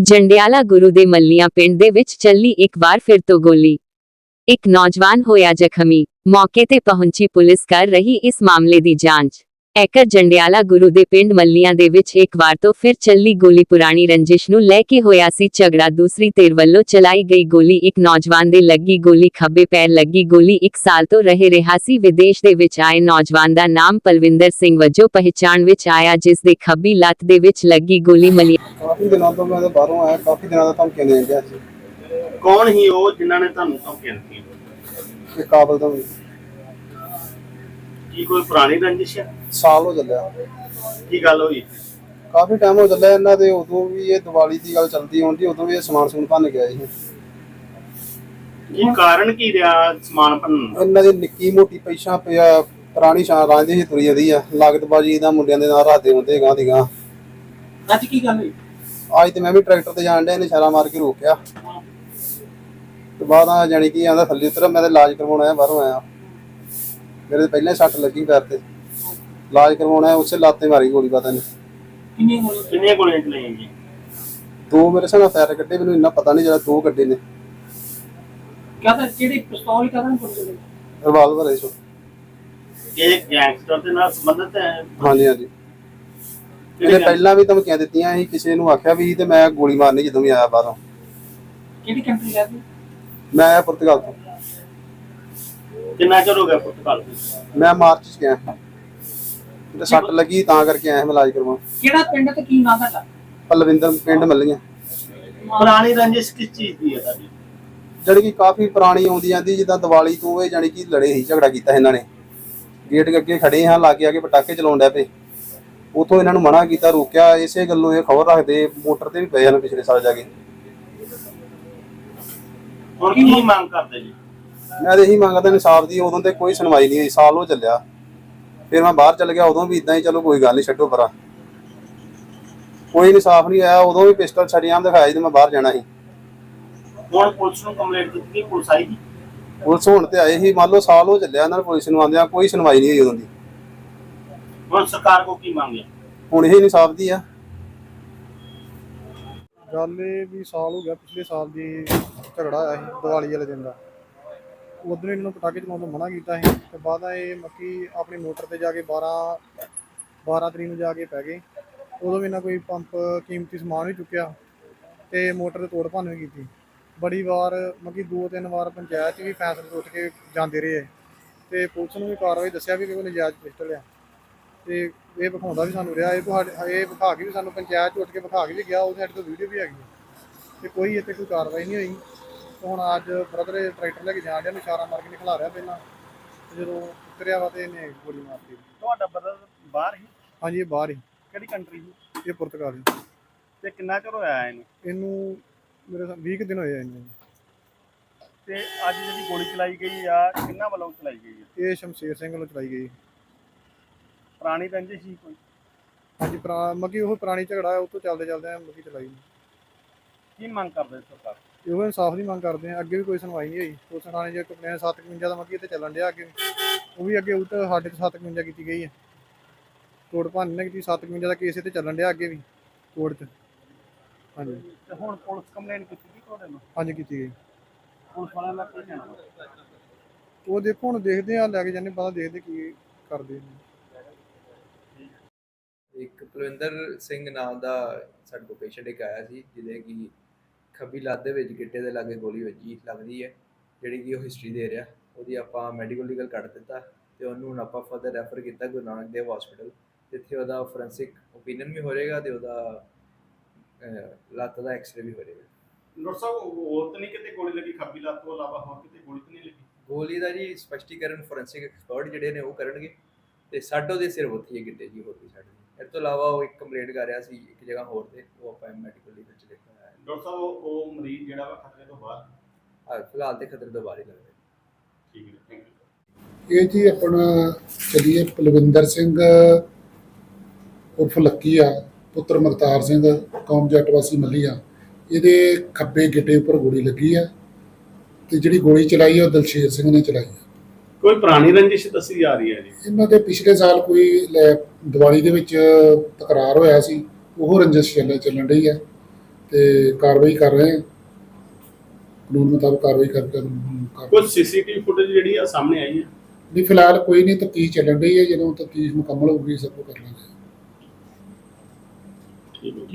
ਜੰਡਿਆਲਾ ਗੁਰੂ ਦੇ ਮੱਲੀਆਂ ਪਿੰਡ ਦੇ ਵਿੱਚ ਚੱਲੀ ਇੱਕ ਵਾਰ ਫਿਰ ਤੋਂ ਗੋਲੀ। ਇੱਕ ਨੌਜਵਾਨ ਹੋਇਆ ਜ਼ਖਮੀ। ਮੌਕੇ ਤੇ ਪਹੁੰਚੀ ਪੁਲਿਸ ਕਰ ਰਹੀ ਇਸ ਮਾਮਲੇ ਦੀ ਜਾਂਚ। ਐਕਰ ਜੰਡਿਆਲਾ ਗੁਰੂ ਦੇ ਪਿੰਡ ਮੱਲੀਆਂ ਦੇ ਵਿੱਚ ਇੱਕ ਵਾਰ ਤੋਂ ਫਿਰ ਚੱਲੀ ਗੋਲੀ ਪੁਰਾਣੀ ਰੰਜਿਸ਼ ਨੂੰ ਲੈ ਕੇ ਹੋਇਆ ਸੀ ਝਗੜਾ ਦੂਸਰੀ ਧਿਰ ਵੱਲੋਂ ਚਲਾਈ ਗਈ ਗੋਲੀ ਇੱਕ ਨੌਜਵਾਨ ਦੇ ਲੱਗੀ ਗੋਲੀ ਖੱਬੇ ਪੈਰ ਲੱਗੀ ਗੋਲੀ ਇੱਕ ਸਾਲ ਤੋਂ ਰਹਿ ਰਿਹਾ ਸੀ। ਵਿਦੇਸ਼ ਦੇ ਵਿੱਚ ਆਏ ਨੌਜਵਾਨ ਦਾ ਨਾਮ ਪਲਵਿੰਦਰ ਸਿੰਘ ਵਜੋਂ ਪਹਿਚਾਣ ਵਿੱਚ ਆਇਆ ਜਿਸ ਦੇ ਖੱਬੀ ਲੱਤ ਦੇ ਵਿੱਚ ਲੱਗੀ ਗੋਲੀ ਮੱਲੀਆਂ ਕਾਫੀ ਦਿਨਾਂ ਤੋਂ ਮੈਂ ਤਾਂ ਬਾਹਰੋਂ ਆਇਆ ਕਾਫੀ ਦਿਨਾਂ ਦਾ ਧਮਕੀਆਂ ਦੇ ਰਿਹਾ ਸੀ। ਕੌਣ ਹੀ ਉਹ ਜਿਨ੍ਹਾਂ ਨੇ ਤੁਹਾਨੂੰ ਧਮਕੀਆਂ ਦਿੱਤੀਆਂ? ਇਹ ਕਾਬਲ ਤੋਂ ਵੀ ਕੀ ਕੋਈ ਪੁਰਾਣੀ ਰੰਜਿਸ਼ ਹੈ? ਸਾਲ ਹੋ ਚੱਲਿਆ। ਕੀ ਗੱਲ ਹੋਈ? ਕਾਫੀ ਟਾਈਮ ਹੋ ਚੱਲਿਆ ਇਹਨਾਂ ਦੇ ਉਦੋਂ ਵੀ ਇਹ ਦੀਵਾਲੀ ਦੀ ਗੱਲ ਚੱਲਦੀ ਹੁੰਦੀ ਉਦੋਂ ਵੀ ਇਹ ਸਮਾਨ ਸਮੂਨ ਭੰਨ ਗਿਆ ਸੀ। ਕੀ ਕਾਰਨ ਕੀ ਰਿਹਾ ਸਮਾਨ ਭੰਨਣ ਦਾ? ਇਹਨਾਂ ਦੀ ਨਿੱਕੀ ਮੋਟੀ ਪੈਸਾ ਪਿਆ ਪੁਰਾਣੀ ਸ਼ਾਨ ਰਾਂਝੀ ਸੀ ਤੁਰੀ ਜਾਂਦੀ ਆ। ਲਾਗਤਬਾਜੀ ਦਾ ਮੁੰਡਿਆਂ ਦੇ ਨਾਲ ਰਾਤੇ ਹੁੰਦੇ ਗਾਂ ਦੀ ਗਾਂ ਅੱਜ ਕੀ ਗੱਲ ਹੋਈ? ਅੱਜ ਤੇ ਮੈਂ ਵੀ ਟਰੈਕਟਰ ਤੇ ਜਾਣ ਡਿਆ ਇਹਨੇ ਇਸ਼ਾਰਾ ਮਾਰ ਕੇ ਰੋਕਿਆ। ਤੇ ਬਾਅਦ ਆ ਜਾਣੀ ਕਿ ਆਂਦਾ ਥੱਲੇ ਉਤਰ ਮੈਂ ਤੇ ਇਲਾਜ ਕਰਵਾਉਣ ਆਇਆ ਬਾਹਰੋਂ ਆਇਆ। ਮੇਰੇ ਪਹਿਲਾਂ ਹੀ ਸੱਟ ਲੱਗੀ ਪੈਰ ਤੇ। ਇਲਾਜ ਕਰਵਾਉਣ ਆਇਆ ਉਸੇ ਲਾਤੇ ਮਾਰੀ ਗੋਲੀ ਪਤਾ ਨਹੀਂ। ਕਿੰਨੀਆਂ ਗੋਲੀਆਂ ਕਿੰਨੀਆਂ ਗੋਲੀਆਂ ਚਲਾਈਆਂ ਜੀ? ਦੋ ਮੇਰੇ ਸਾਹਮਣੇ ਫਾਇਰ ਕੱਢੇ ਮੈਨੂੰ ਇੰਨਾ ਪਤਾ ਨਹੀਂ ਜਿਹੜਾ ਦੋ ਕੱਢੇ ਨੇ। ਕਹਦਾ ਕਿਹੜੀ ਪਿਸਤੌਲ ਕਹਦਾ ਪੁਲਿਸ ਨੇ ਰਿਵਾਲਵਰ ਹੈ ਸੋ। ਇਹ ਗੈਂਗਸਟਰ ਦੇ ਨਾਲ ਸੰਬੰਧਿਤ ਹੈ? ਹਾਂਜੀ ਹਾਂਜੀ। ਇਹਨੇ ਪਹਿਲਾਂ ਵੀ ਧਮਕੀਆਂ ਦਿੱਤੀਆਂ ਸੀ ਕਿਸੇ ਨੂੰ ਆਖਿਆ ਵੀ ਤੇ ਮੈਂ ਗੋਲੀ ਮਾਰਨੀ ਜਦੋਂ ਵੀ ਆਇਆ ਬਾਹਰੋਂ। ਕਿਹੜੀ ਕੰਟਰੀ ਦਾ ਸੀ ਮੈਂ ਪੁਰਤਗਾਲ ਤੋਂ। ਕਿੰਨਾ ਚਿਰ ਹੋ ਗਿਆ ਪੁਰਤਗਾਲ ਤੋਂ ਮੈਂ ਮਾਰਚ ਚ ਗਿਆ। ਤੇ ਸੱਟ ਲੱਗੀ ਤਾਂ ਕਰਕੇ ਆਇਆ ਮੈਂ ਇਲਾਜ ਕਰਵਾਉਣ। ਕਿਹੜਾ ਪਿੰਡ ਤੇ ਕੀ ਨਾਮ ਹੈਗਾ ਪਲਵਿੰਦਰ ਪਿੰਡ ਮੱਲੀਆਂ। ਪੁਰਾਣੀ ਰੰਜਿਸ਼ ਕਿਸ ਚੀਜ਼ ਦੀ ਹੈ ਤੁਹਾਡੀ? ਜਿਹੜੀ ਕਿ ਕਾਫੀ ਪੁਰਾਣੀ ਆਉਂਦੀ ਜਾਂਦੀ ਜਿੱਦਾਂ ਦੀਵਾਲੀ ਤੋਂ ਇਹ ਜਾਣੀ ਕਿ ਲੜੇ ਸੀ ਝਗੜਾ ਕੀਤਾ ਇਹਨਾਂ ਨੇ। ਗੇਟ ਦੇ ਅੱਗੇ ਖੜੇ ਹਾਂ ਲਾਗੇ ਆ ਕੇ ਪਟਾਕੇ ਚਲਾਉਣ ਡੈ ਪਏ। ਉਥੋਂ ਇਹਨਾਂ ਨੂੰ ਮਨਾ ਕੀਤਾ ਰੋਕਿਆ। ਇਸੇ ਗੱਲੋਂ ਇਹ ਖਬਰ ਰੱਖਦੇ ਮੋਟਰ ਤੇ ਵੀ ਪਏ ਹਨ ਪਿਛਲੇ ਸਾਲ ਜਾ ਕੇ। ਹੁਣ ਕੀ ਮੰਗ ਕਰਦੇ ਜੀ? ਮੈਂ ਤਾਂ ਇਹੀ ਮੰਗਦਾ ਇਨਸਾਫ ਦੀ ਉਦੋਂ ਤੇ ਕੋਈ ਸੁਣਵਾਈ ਨਹੀਂ ਹੋਈ ਸਾਲ ਹੋ ਚੱਲਿਆ। ਫਿਰ ਮੈਂ ਬਾਹਰ ਚੱਲ ਗਿਆ ਉਦੋਂ ਵੀ ਇਦਾਂ ਹੀ ਚਲੋ ਕੋਈ ਗੱਲ ਨਹੀਂ ਛੱਡੋ ਪਰਾਂ। ਕੋਈ ਇਨਸਾਫ ਨਹੀਂ ਆਇਆ ਉਦੋਂ ਵੀ ਪਿਸਟਲ ਛੜੀਆਂ ਦਿਖਾਇਆ ਜਦੋਂ ਮੈਂ ਬਾਹਰ ਜਾਣਾ ਸੀ। ਹੁਣ ਪੁਲਿਸ ਨੂੰ ਕੰਪਲੇਂਟ ਦਿੱਤੀ ਪੁਲਿਸ ਆਈ ਜੀ ਪੁਲਿਸ ਹੁਣ ਤੇ ਆਏ ਸੀ ਮੰਨ ਲਓ ਸਾਲ ਹੋ ਚੱਲਿਆ ਇਹਨਾਂ ਨੂੰ ਪੁਲਿਸ ਨੂੰ ਆਉਂਦਿਆਂ ਕੋਈ ਸੁਣਵਾਈ ਨਹੀਂ ਹੋਈ ਉਦੋਂ ਦੀ। ਹੁਣ ਸਰਕਾਰ ਕੋ ਕੀ ਮੰਗਿਆ ਹੁਣ ਇਹ ਇਨਸਾਫ ਦੀ ਆ। ਗੱਲ ਇਹ ਵੀ ਸਾਲ ਹੋ ਗਿਆ ਪਿਛਲੇ ਸਾਲ ਦੀ ਝਗੜਾ ਆਇਆ ਸੀ ਦੀਵਾਲੀ ਵਾਲੇ ਦਿਨ ਦਾ। ਉਦੋਂ ਇਹਨਾਂ ਨੂੰ ਪਟਾਕੇ ਚਲਾਉਣ ਤੋਂ ਮਨਾ ਕੀਤਾ ਸੀ ਤੇ ਬਾਅਦ ਆ ਇਹ ਮੱਕੀ ਆਪਣੀ ਮੋਟਰ ਤੇ ਜਾ ਕੇ 12 12 ਤਰੀਕ ਨੂੰ ਜਾ ਕੇ ਪੈ ਗਏ। ਉਦੋਂ ਵੀ ਇਹਨਾਂ ਕੋਈ ਪੰਪ ਕੀਮਤੀ ਸਮਾਨ ਵੀ ਚੁੱਕਿਆ ਤੇ ਮੋਟਰ ਤੇ ਤੋੜ ਭੰਨ ਵੀ ਕੀਤੀ। ਬੜੀ ਵਾਰ ਮੱਕੀ ਦੋ ਤਿੰਨ ਵਾਰ ਪੰਚਾਇਤ 'ਚ ਵੀ ਫੈਸਲੇ ਉੱਠ ਕੇ ਜਾਂਦੇ ਰਹੇ। ਤੇ ਪੁਲਿਸ ਨੂੰ ਵੀ ਕਾਰਵਾਈ ਦੱਸਿਆ ਵੀ ਕਿ ਕੋਈ ਨਜਾਇਜ਼ ਪਿਸਟਲ ਆ। ਤੇ ਇਹ ਵਿਖਾਉਂਦਾ ਵੀ ਸਾਨੂੰ ਰਿਹਾ। ਇਹ ਤੁਹਾਡੇ ਇਹ ਵਿਖਾ ਕੇ ਵੀ ਸਾਨੂੰ ਪੰਚਾਇਤ 'ਚ ਉੱਠ ਕੇ ਵਿਖਾ ਕੇ ਵੀ ਗਿਆ। ਉਹ ਸਾਡੇ ਕੋਲ ਵੀਡੀਓ ਵੀ ਹੈਗੀ ਹੈ ਤੇ ਕੋਈ ਇੱਥੇ ਕੋਈ ਕਾਰਵਾਈ ਨਹੀਂ ਹੋਈ। ਤੇ ਹੁਣ ਅੱਜ ਬ੍ਰਦਰ ਇਹ ਟਰੈਕਟਰ ਲੈ ਕੇ ਜਾਣ ਡਿਆ ਨੂੰ ਇਸ਼ਾਰਾ ਮਾਰ ਕੇ ਨਿਕਲਾ ਰਿਹਾ ਪਹਿਲਾਂ। ਤੇ ਜਦੋਂ ਉਤਰਿਆ ਵਾ ਤੇ ਇਹਨੇ ਗੋਲੀ ਮਾਰਤੀ ਤੁਹਾਡਾ ਬਦਲ ਬਾਹਰ ਹੀ? ਹਾਂਜੀ ਇਹ ਬਾਹਰ ਹੀ। ਕਿਹੜੀ ਕੰਟਰੀ ਦੀ ਇਹ ਪੁਰਤਗਾਲ ਹੀ। ਤੇ ਕਿੰਨਾ ਚਿਰ ਹੋਇਆ ਇਹਨੂੰ? ਇਹਨੂੰ ਮੇਰੇ ਸਾਹ 20 ਕੁ ਦਿਨ ਹੋਏ ਆ ਇਹਨੂੰ। ਤੇ ਅੱਜ ਜਿਹੜੀ ਗੋਲੀ ਚਲਾਈ ਗਈ ਆ ਕਿੰਨਾ ਵੱਲੋਂ ਚਲਾਈ ਗਈ ਹੈ ਇਹ ਸ਼ਮਸ਼ੇਰ ਸਿੰਘ ਵੱਲੋਂ ਚਲਾਈ ਗਈ। ਪੁਰਾਣੀ ਰੰਜਿਸ਼ ਸੀ ਕੋਈ? ਹਾਂਜੀ ਪੁਰਾ ਮੱਕੀ ਉਹ ਪੁਰਾਣੀ ਝਗੜਾ ਹੈ, ਉਹ ਤੋਂ ਚੱਲਦੇ ਚੱਲਦੇ ਆ ਮੱਕੀ ਚਲਾਈ। ਕੀ ਮੰਗ ਕਰਦੇ ਸਰਕਾਰ ਇਹੋ ਇਨਸਾਫ ਦੀ ਮੰਗ ਕਰਦੇ ਆ ਅੱਗੇ ਵੀ ਕੋਈ ਸੁਣਵਾਈ ਨਹੀਂ ਹੋਈ। ਪੁਲਿਸ ਥਾਣੇ ਜੇ ਕੰਪਲੇਨ 751 ਦਾ ਮੱਕੀ ਤੇ ਚੱਲਣ ਡਿਆ ਅੱਗੇ ਉਹ ਵੀ ਅੱਗੇ ਉਲਟ ਸਾਡੇ ਤੇ 751 ਕੀਤੀ ਗਈ ਹੈ। ਤੋੜ ਭੰਨ ਨੇ ਕੀਤੀ 751 ਦਾ ਕੇਸ ਤੇ ਚੱਲਣ ਡਿਆ ਅੱਗੇ ਵੀ ਕੋਰਟ 'ਚ। ਹਾਂਜੀ। ਤੇ ਹੁਣ ਪੁਲਿਸ ਕੰਪਲੇਂਟ ਕੀਤੀ ਸੀ ਤੁਹਾਡੇ ਨੂੰ ਹਾਂਜੀ ਕੀਤੀ ਗਈ। ਪੁਲਿਸ ਵਾਲਿਆਂ ਦਾ ਕੀ ਕਹਿਣਾ? ਉਹ ਦੇਖੋ ਹੁਣ ਦੇਖਦੇ ਆ ਲੈ ਕੇ ਜਾਂਦੇ ਪਤਾ ਦੇਖਦੇ ਕੀ ਕਰਦੇ ਨੇ। ਇੱਕ ਕੁਲਵਿੰਦਰ ਸਿੰਘ ਨਾਮ ਦਾ ਸਾਡੇ ਕੋਲ ਪੇਸ਼ੈਂਟ ਇੱਕ ਆਇਆ ਸੀ ਜਿਹਦੇ ਕਿ ਖੱਬੀ ਲੱਤ ਦੇ ਵਿੱਚ ਗਿੱਟੇ ਦੇ ਲਾਗੇ ਗੋਲੀ ਵੱਜੀ ਲੱਗਦੀ ਹੈ ਜਿਹੜੀ ਕਿ ਉਹ ਹਿਸਟਰੀ ਦੇ ਰਿਹਾ। ਉਹਦੀ ਆਪਾਂ ਮੈਡੀਕਲ ਲੀਗਲ ਕੱਢ ਦਿੱਤਾ ਤੇ ਉਹਨੂੰ ਹੁਣ ਆਪਾਂ ਫਰਦਰ ਰੈਫਰ ਕੀਤਾ ਗੁਰੂ ਨਾਨਕ ਦੇਵ ਹਸਪੀਟਲ ਜਿੱਥੇ ਉਹਦਾ ਫੋਰੈਂਸਿਕ ਓਪੀਨੀਅਨ ਵੀ ਹੋ ਜਾਏਗਾ ਤੇ ਉਹਦਾ ਲੱਤ ਦਾ ਐਕਸਰੇ ਵੀ ਹੋ ਜਾਏਗਾ ਡਾਕਟਰ ਸਾਹਿਬ ਹੋਰ ਤਾਂ ਨਹੀਂ ਕਿਤੇ ਗੋਲੀ ਲੱਗੀ? ਖੱਬੀ ਲੱਤ ਤੋਂ ਇਲਾਵਾ ਹੋਰ ਕਿਤੇ ਗੋਲੀ ਤਾਂ ਨਹੀਂ ਲੱਗੀ? ਗੋਲੀ ਦਾ ਜੀ ਸਪਸ਼ਟੀਕਰਨ ਫੋਰੈਂਸਿਕ ਐਕਸਪਰਟ ਜਿਹੜੇ ਨੇ ਉਹ ਕਰਨਗੇ ਤੇ ਸਾਡੋ ਦੇ ਸਿਰ ਉੱਥੇ ਗਿੱਟੇ ਜੀ ਹੋਰ ਵੀ ਸਾਡੇ ਇਸ ਤੋਂ ਇਲਾਵਾ ਉਹ ਇੱਕ ਕੰਪਲੇਂਟ ਕਰ ਰਿਹਾ ਸੀ ਇੱਕ ਜਗ੍ਹਾ ਹੋਰ ਤੇ ਉਹ ਆਪਾਂ ਮੈਡੀਕਲ ਲੀਗਲ ਚ ਦੇਖਣਾ ਹੈ ਡਾਕਟਰ ਸਾਹਿਬ ਉਹ ਮਰੀਜ਼ ਜਿਹੜਾ ਵਾ ਖਤਰੇ ਤੋਂ ਬਾਹਰ? ਹਾਂ, ਫਿਲਹਾਲ ਤੇ ਖਤਰੇ ਤੋਂ ਬਾਹਰ ਹੀ ਲੱਗਦਾ। ਠੀਕ ਹੈ ਥੈਂਕ ਯੂ ਇਹ ਜੀ ਆਪਣਾ ਚਲੀਏ ਪਲਵਿੰਦਰ ਸਿੰਘ ਉਰਫ ਲੱਕੀ ਆ ਪੁੱਤਰ ਮਗਤਾਰ ਸਿੰਘ ਕੌਮ ਜੱਟ ਵਾਸੀ ਮੱਲੀਆ ਇਹਦੇ ਖੱਬੇ ਗਿੱਟੇ ਉੱਪਰ ਗੋਲੀ ਲੱਗੀ ਆ ਤੇ ਜਿਹੜੀ ਗੋਲੀ ਚਲਾਈ ਆ ਉਹ ਦਲਸ਼ੇਰ ਸਿੰਘ ਨੇ ਚਲਾਈ ਆ। ਕੋਈ ਪੁਰਾਣੀ ਰੰਜਿਸ਼ ਦੱਸੀ ਜਾ ਰਹੀ ਹੈ ਜੀ? ਇਹਨਾਂ ਦੇ ਪਿਛਲੇ ਸਾਲ ਕੋਈ ਦੀਵਾਲੀ ਦੇ ਵਿੱਚ ਤਕਰਾਰ ਹੋਇਆ ਸੀ ਉਹ ਰੰਜਿਸ਼ ਚੱਲ ਚੱਲਣ ਰਹੀ ਆ। ਤੇ ਕਾਰਵਾਈ ਕਰ ਰਹੇ ਹਾਂ। ਕਾਨੂੰਨ ਮੁਤਾਬਕ ਕਾਰਵਾਈ ਕਰਕੇ ਕਰ ਕੁਝ ਸੀਸੀਟੀਵੀ ਫੁਟੇਜ ਜਿਹੜੀ ਆ ਸਾਹਮਣੇ ਆਈ ਹੈ? ਨਹੀਂ ਫਿਲਹਾਲ ਕੋਈ ਨਹੀਂ ਤਫਤੀਸ਼ ਚੱਲਣ ਰਹੀ ਹੈ। ਜਦੋਂ ਤਫਤੀਸ਼ ਮੁਕੰਮਲ ਹੋਊਗੀ ਸਭ ਕੁਝ ਕਰ ਲਾਂਗੇ। ਠੀਕ ਹੈ।